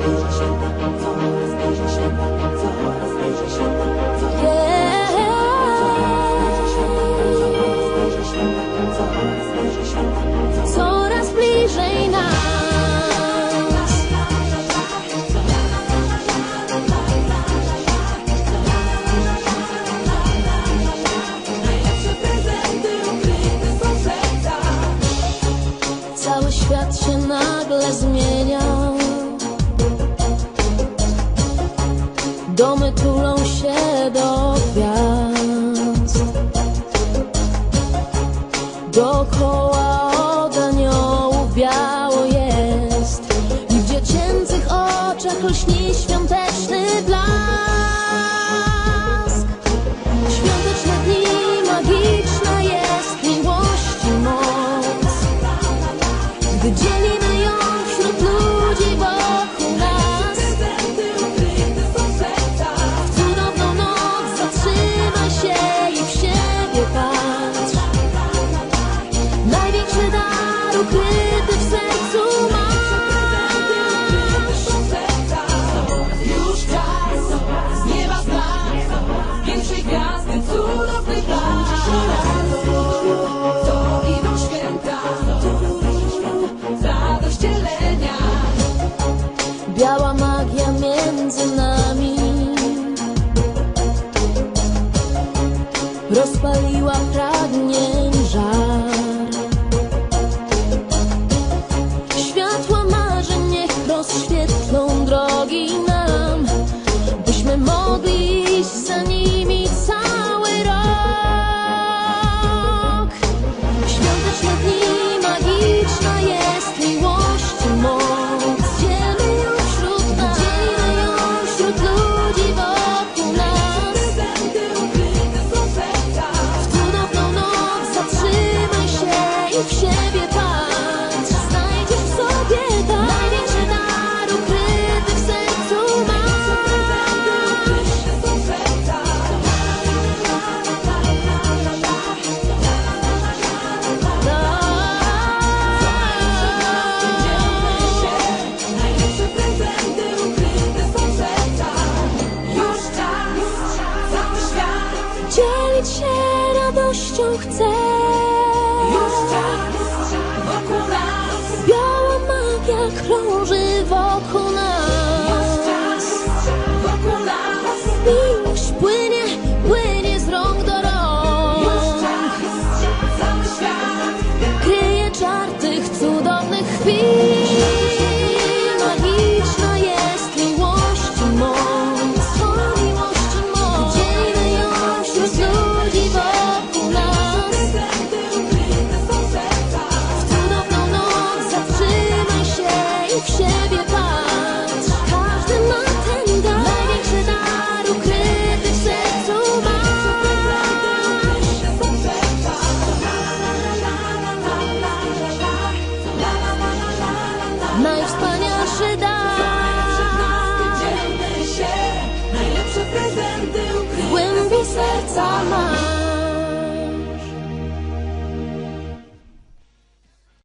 Coraz Domy tulą się do gwiazd. Dookoła od aniołów biało jest I w dziecięcych oczach lśni świątek Terus beliwang terang radością chcę. Już czas wokół nas. Biała magia krąży wokół. najwspanialszy dar. W głębi serca ma.